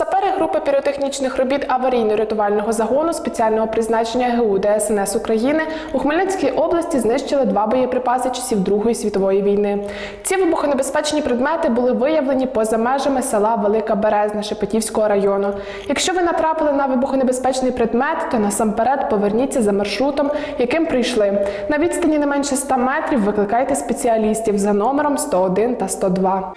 Сапери групи піротехнічних робіт аварійно-рятувального загону спеціального призначення ГУ ДСНС України у Хмельницькій області знищили два боєприпаси часів Другої світової війни. Ці вибухонебезпечні предмети були виявлені поза межами села Велика Березна Шепетівського району. Якщо ви натрапили на вибухонебезпечний предмет, то насамперед поверніться за маршрутом, яким прийшли. На відстані не менше 100 метрів викликайте спеціалістів за номером 101 та 102.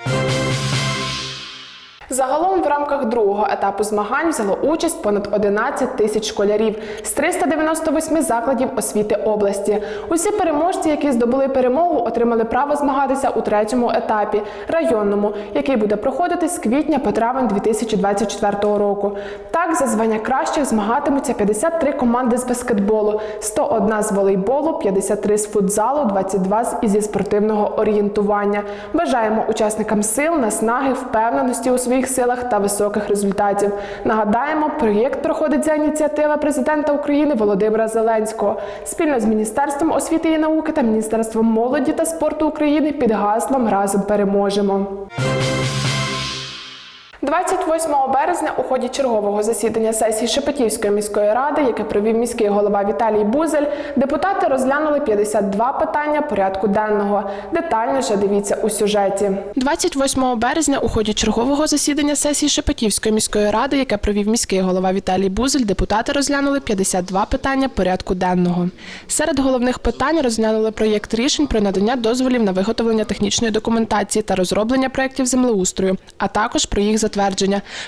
Загалом в рамках другого етапу змагань взяло участь понад 11 тисяч школярів з 398 закладів освіти області. Усі переможці, які здобули перемогу, отримали право змагатися у третьому етапі районному, який буде проходити з квітня по травень 2024 року. Так, за звання кращих змагатимуться 53 команди з баскетболу, 101 з волейболу, 53 з футзалу, 22 з- зі спортивного орієнтування. Бажаємо учасникам сил, наснаги, впевненості у своїх силах та високих результатів. Нагадаємо, проєкт проходить за ініціативи президента України Володимира Зеленського спільно з Міністерством освіти і науки та Міністерством молоді та спорту України під гаслом Разом переможемо. 28 березня у ході чергового засідання сесії Шепетівської міської ради, яке провів міський голова Віталій Бузель, депутати розглянули 52 питання порядку денного. Детальніше дивіться у сюжеті. 28 березня у ході чергового засідання сесії Шепетівської міської ради, яке провів міський голова Віталій Бузель, депутати розглянули 52 питання порядку денного. Серед головних питань розглянули проєкт рішень про надання дозволів на виготовлення технічної документації та розроблення проєктів землеустрою, а також про їх затвердження,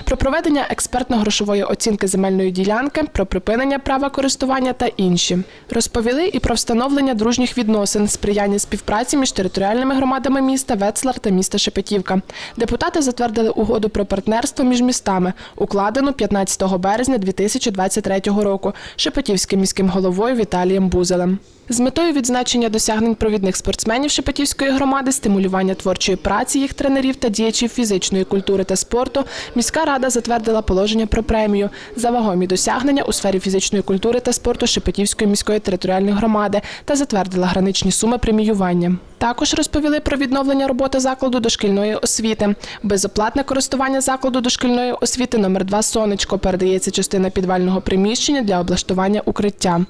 про проведення експертно-грошової оцінки земельної ділянки, про припинення права користування та інші. Розповіли і про встановлення дружніх відносин, сприяння співпраці між територіальними громадами міста Вецлар та міста Шепетівка. Депутати затвердили угоду про партнерство між містами, укладену 15 березня 2023 року Шепетівським міським головою Віталієм Бузелем. З метою відзначення досягнень провідних спортсменів Шепетівської громади, стимулювання творчої праці їх тренерів та діячів фізичної культури та спорту, міська рада затвердила положення про премію за вагомі досягнення у сфері фізичної культури та спорту Шепетівської міської територіальної громади та затвердила граничні суми преміювання. Також розповіли про відновлення роботи закладу дошкільної освіти. Безоплатне користування закладу дошкільної освіти номер 2 Сонечко передається частина підвального приміщення для облаштування укриття.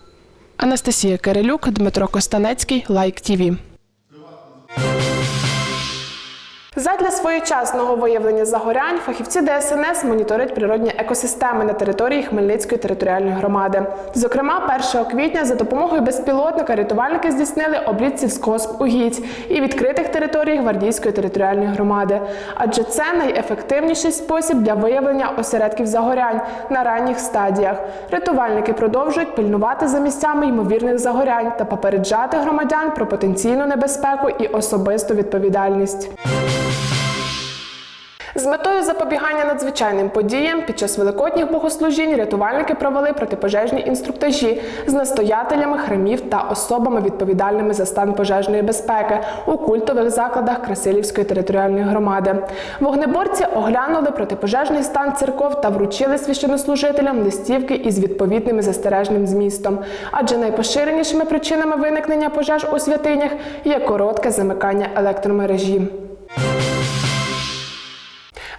Анастасія Кирилюк, Дмитро Костанецький, Лайк ТІВІ. Задля своєчасного виявлення загорянь фахівці ДСНС моніторять природні екосистеми на території Хмельницької територіальної громади. Зокрема, 1 квітня за допомогою безпілотника рятувальники здійснили обліт сільськогоспугідь і відкритих територій Гвардійської територіальної громади. Адже це найефективніший спосіб для виявлення осередків загорянь на ранніх стадіях. Рятувальники продовжують пильнувати за місцями ймовірних загорянь та попереджати громадян про потенційну небезпеку і особисту відповідальність. З метою запобігання надзвичайним подіям під час великодніх богослужінь рятувальники провели протипожежні інструктажі з настоятелями храмів та особами відповідальними за стан пожежної безпеки у культових закладах Красилівської територіальної громади. Вогнеборці оглянули протипожежний стан церков та вручили священнослужителям листівки із відповідним застережним змістом. Адже найпоширенішими причинами виникнення пожеж у святинях є коротке замикання електромережі.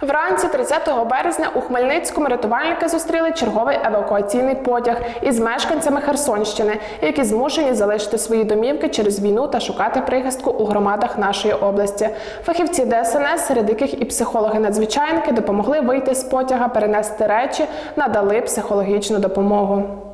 Вранці 30 березня у Хмельницькому рятувальники зустріли черговий евакуаційний потяг із мешканцями Херсонщини, які змушені залишити свої домівки через війну та шукати прихистку у громадах нашої області. Фахівці ДСНС, серед яких і психологи-надзвичайники, допомогли вийти з потяга, перенести речі, надали психологічну допомогу.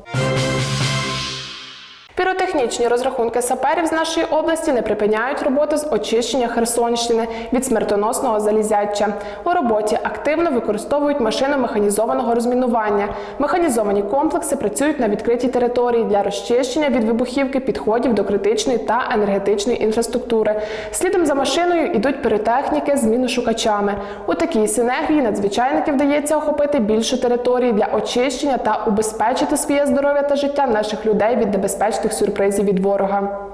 Піротехнічні розрахунки саперів з нашої області не припиняють роботу з очищення Херсонщини від смертоносного залізяча. У роботі активно використовують машини механізованого розмінування. Механізовані комплекси працюють на відкритій території для розчищення від вибухівки підходів до критичної та енергетичної інфраструктури. Слідом за машиною йдуть піротехніки з міношукачами. У такій синергії надзвичайників вдається охопити більше території для очищення та убезпечити своє здоров'я та життя наших людей від небезпечних сюрпризів від ворога.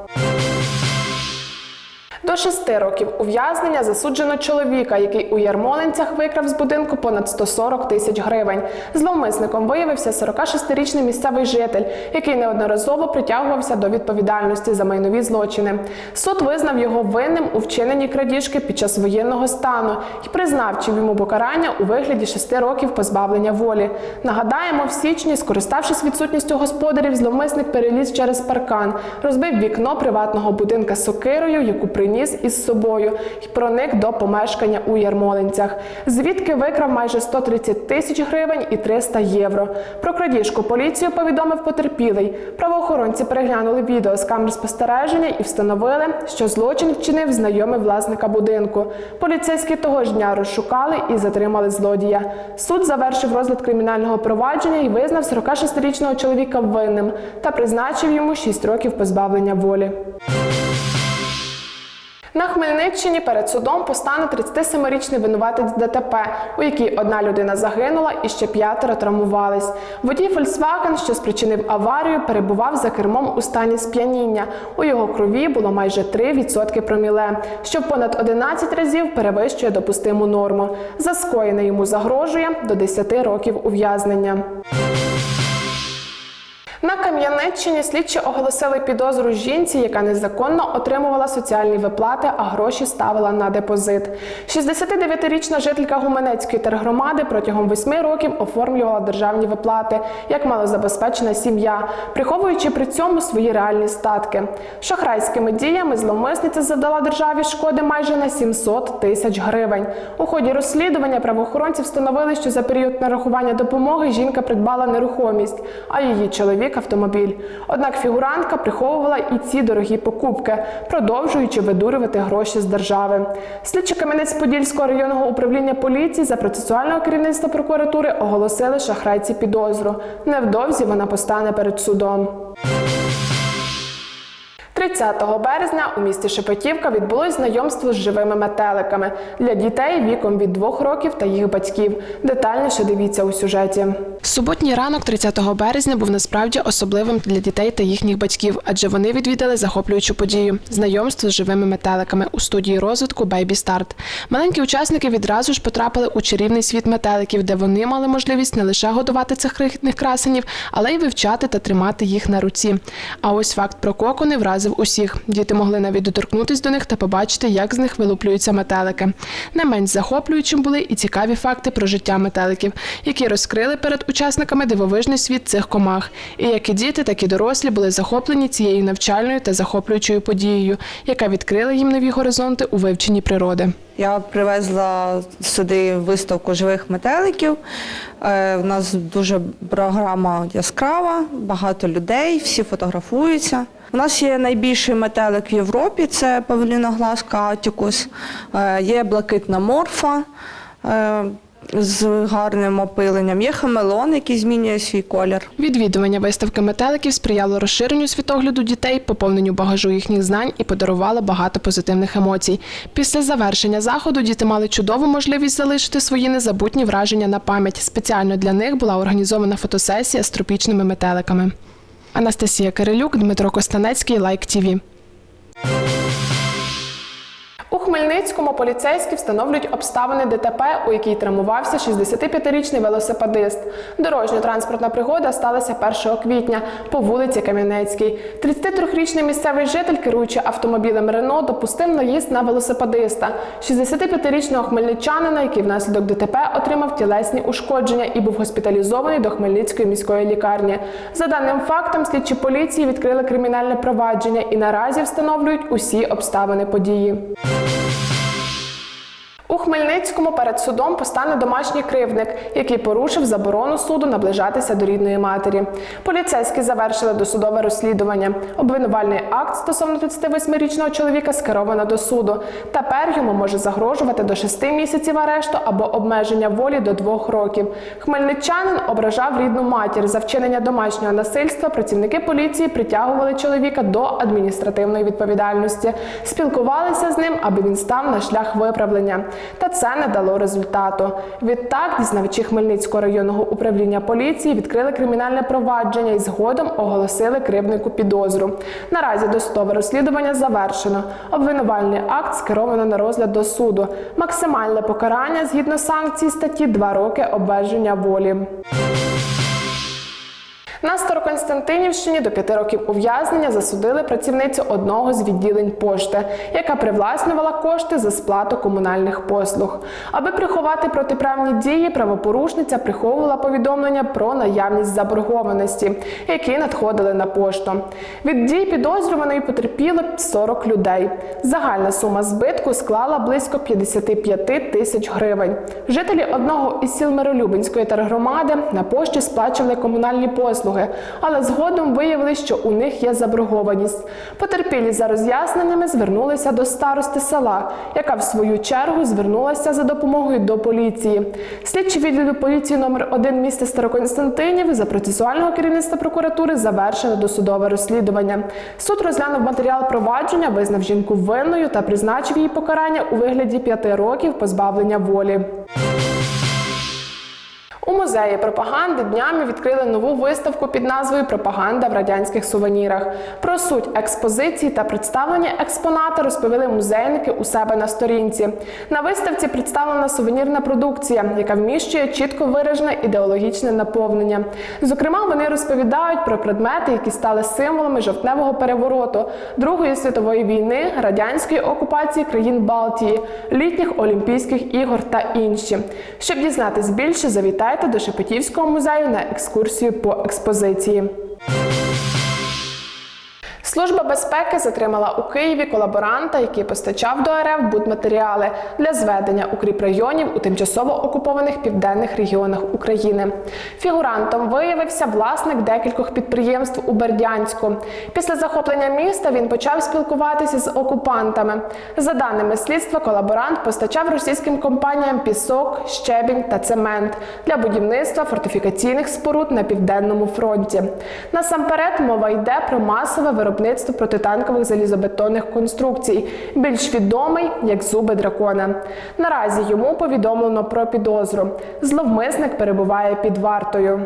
До шести років ув'язнення засуджено чоловіка, який у Ярмолинцях викрав з будинку понад 140 тисяч гривень. Зловмисником виявився 46-річний місцевий житель, який неодноразово притягувався до відповідальності за майнові злочини. Суд визнав його винним у вчиненні крадіжки під час воєнного стану і призначив йому покарання у вигляді шести років позбавлення волі. Нагадаємо, в січні, скориставшись відсутністю господарів, зловмисник переліз через паркан, розбив вікно приватного будинка сокирою, яку приніс із собою, і проник до помешкання у Ярмолинцях. Звідки викрав майже 130 тисяч гривень і 300 євро. Про крадіжку поліцію повідомив потерпілий. Правоохоронці переглянули відео з камер спостереження і встановили, що злочин вчинив знайомий власника будинку. Поліцейські того ж дня розшукали і затримали злодія. Суд завершив розгляд кримінального провадження і визнав 46-річного чоловіка винним та призначив йому 6 років позбавлення волі. На Хмельниччині перед судом постане 37-річний винуватець ДТП, у якій одна людина загинула і ще п'ятеро травмувались. Водій Volkswagen, що спричинив аварію, перебував за кермом у стані сп'яніння. У його крові було майже 3% проміле, що понад 11 разів перевищує допустиму норму. За скоєне йому загрожує до 10 років ув'язнення. На Кам'янеччині слідчі оголосили підозру жінці, яка незаконно отримувала соціальні виплати, а гроші ставила на депозит. 69-річна жителька Гуменецької тергромади протягом 8 років оформлювала державні виплати як малозабезпечена сім'я, приховуючи при цьому свої реальні статки. Шахрайськими діями зловмисниця завдала державі шкоди майже на 700 тисяч гривень. У ході розслідування правоохоронці встановили, що за період нарахування допомоги жінка придбала нерухомість, а її чоловік автомобіль. Однак фігурантка приховувала і ці дорогі покупки, продовжуючи видурювати гроші з держави. Слідчі Кам'янець-Подільського районного управління поліції за процесуального керівництва прокуратури оголосили шахрайці підозру. Невдовзі вона постане перед судом. 30 березня у місті Шепетівка відбулось знайомство з живими метеликами для дітей віком від 2 років та їх батьків. Детальніше дивіться у сюжеті. Суботній ранок 30 березня був насправді особливим для дітей та їхніх батьків, адже вони відвідали захоплюючу подію знайомство з живими метеликами у студії розвитку Baby Start. Маленькі учасники відразу ж потрапили у чарівний світ метеликів, де вони мали можливість не лише годувати цих крихітних красенів, але й вивчати та тримати їх на руці. А ось факт про кокони вразив усіх. Діти могли навіть доторкнутись до них та побачити, як з них вилуплюються метелики. Не менш захоплюючим були і цікаві факти про життя метеликів, які розкрили перед учасниками дивовижний світ цих комах. І як і діти, так і дорослі були захоплені цією навчальною та захоплюючою подією, яка відкрила їм нові горизонти у вивченні природи. Я привезла сюди виставку живих метеликів. Е, У нас дуже програма яскрава, багато людей, всі фотографуються. У нас є найбільший метелик в Європі, це павліногласка атікус. Е, Є блакитна морфа е, з гарним опиленням. Є хамелон, який змінює свій колір. Відвідування виставки метеликів сприяло розширенню світогляду дітей, поповненню багажу їхніх знань і подарувало багато позитивних емоцій. Після завершення заходу діти мали чудову можливість залишити свої незабутні враження на пам'ять. Спеціально для них була організована фотосесія з тропічними метеликами. Анастасія Кирилюк, Дмитро Костанецький, Лайк ТІВІ. У Хмельницькому поліцейські встановлюють обставини ДТП, у якій травмувався 65-річний велосипедист. Дорожньо-транспортна пригода сталася 1 квітня по вулиці Кам'янецькій. 33-річний місцевий житель, керуючи автомобілем Рено, допустив наїзд на велосипедиста. 65-річного хмельничанина, який внаслідок ДТП отримав тілесні ушкодження і був госпіталізований до Хмельницької міської лікарні. За даним фактом, слідчі поліції відкрили кримінальне провадження і наразі встановлюють усі обставини події. У Хмельницькому перед судом постане домашній кривдник, який порушив заборону суду наближатися до рідної матері. Поліцейські завершили досудове розслідування. Обвинувальний акт стосовно 38-річного чоловіка скеровано до суду. Тепер йому може загрожувати до 6 місяців арешту або обмеження волі до 2 років. Хмельничанин ображав рідну матір. За вчинення домашнього насильства працівники поліції притягували чоловіка до адміністративної відповідальності. Спілкувалися з ним, аби він став на шлях виправлення. Та це не дало результату. Відтак дізнавачі Хмельницького районного управління поліції відкрили кримінальне провадження і згодом оголосили кривнику підозру. Наразі досудове розслідування завершено. Обвинувальний акт скеровано на розгляд до суду. Максимальне покарання згідно санкцій статті 2 роки обмеження волі. На Староконстантинівщині до п'яти років ув'язнення засудили працівницю одного з відділень пошти, яка привласнювала кошти за сплату комунальних послуг. Аби приховати протиправні дії, правопорушниця приховувала повідомлення про наявність заборгованості, які надходили на пошту. Від дій підозрюваної потерпіло 40 людей. Загальна сума збитку склала близько 55 тисяч гривень. Жителі одного із сіл Миролюбинської тергромади на пошті сплачували комунальні послуги, але згодом виявили, що у них є заборгованість. Потерпілі за роз'ясненнями звернулися до старости села, яка в свою чергу звернулася за допомогою до поліції. Слідчі відділу поліції номер 1 міста Староконстантинів за процесуального керівництва прокуратури завершили досудове розслідування. Суд розглянув матеріал провадження, визнав жінку винною та призначив їй покарання у вигляді п'яти років позбавлення волі. Музеї пропаганди днями відкрили нову виставку під назвою Пропаганда в радянських сувенірах. Про суть експозиції та представлення експоната розповіли музейники у себе на сторінці. На виставці представлена сувенірна продукція, яка вміщує чітко виражене ідеологічне наповнення. Зокрема, вони розповідають про предмети, які стали символами жовтневого перевороту, Другої світової війни, радянської окупації країн Балтії, літніх Олімпійських ігор та інші. Щоб дізнатись більше, завітайте до Шепетівського музею на екскурсію по експозиції. Служба безпеки затримала у Києві колаборанта, який постачав до РФ будматеріали для зведення укріпрайонів у тимчасово окупованих південних регіонах України. Фігурантом виявився власник декількох підприємств у Бердянську. Після захоплення міста він почав спілкуватися з окупантами. За даними слідства, колаборант постачав російським компаніям пісок, щебінь та цемент для будівництва фортифікаційних споруд на південному фронті. Насамперед мова йде про масове виробництво протитанкових залізобетонних конструкцій, більш відомий як зуби дракона. Наразі йому повідомлено про підозру. Зловмисник перебуває під вартою.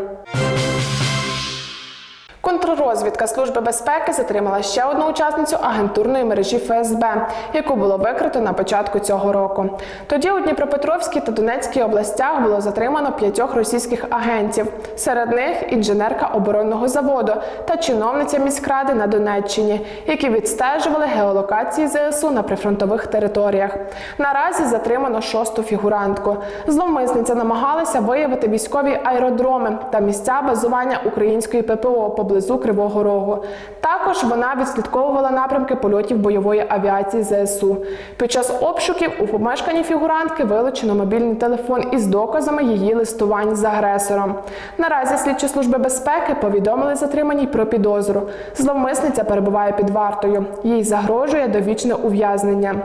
Контррозвідка Служби безпеки затримала ще одну учасницю агентурної мережі ФСБ, яку було викрито на початку цього року. Тоді у Дніпропетровській та Донецькій областях було затримано п'ятьох російських агентів. Серед них інженерка оборонного заводу та чиновниця міськради на Донеччині, які відстежували геолокації ЗСУ на прифронтових територіях. Наразі затримано шосту фігурантку. Зловмисниця намагалася виявити військові аеродроми та місця базування української ППО поблизу Кривого Рогу. Також вона відслідковувала напрямки польотів бойової авіації ЗСУ. Під час обшуків у помешканні фігурантки вилучено мобільний телефон із доказами її листувань з агресором. Наразі слідчі служби безпеки повідомили затриманій про підозру. Зловмисниця перебуває під вартою. Їй загрожує довічне ув'язнення.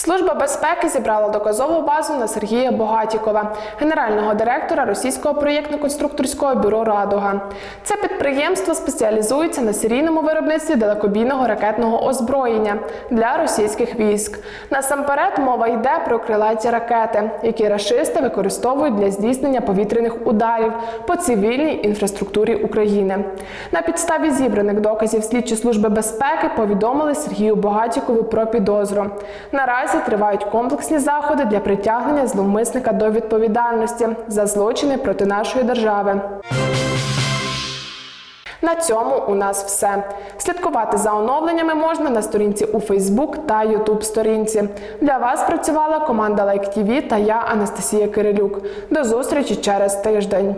Служба безпеки зібрала доказову базу на Сергія Богатікова, генерального директора російського проєктно-конструкторського бюро Радуга. Це підприємство спеціалізується на серійному виробництві далекобійного ракетного озброєння для російських військ. Насамперед мова йде про крилаті ракети, які рашисти використовують для здійснення повітряних ударів по цивільній інфраструктурі України. На підставі зібраних доказів слідчі служби безпеки повідомили Сергію Богатікову про підозру. Наразі тривають комплексні заходи для притягнення зловмисника до відповідальності за злочини проти нашої держави. На цьому у нас все. Слідкувати за оновленнями можна на сторінці у Facebook та YouTube сторінці. Для вас працювала команда Like TV та я Анастасія Кирилюк. До зустрічі через тиждень.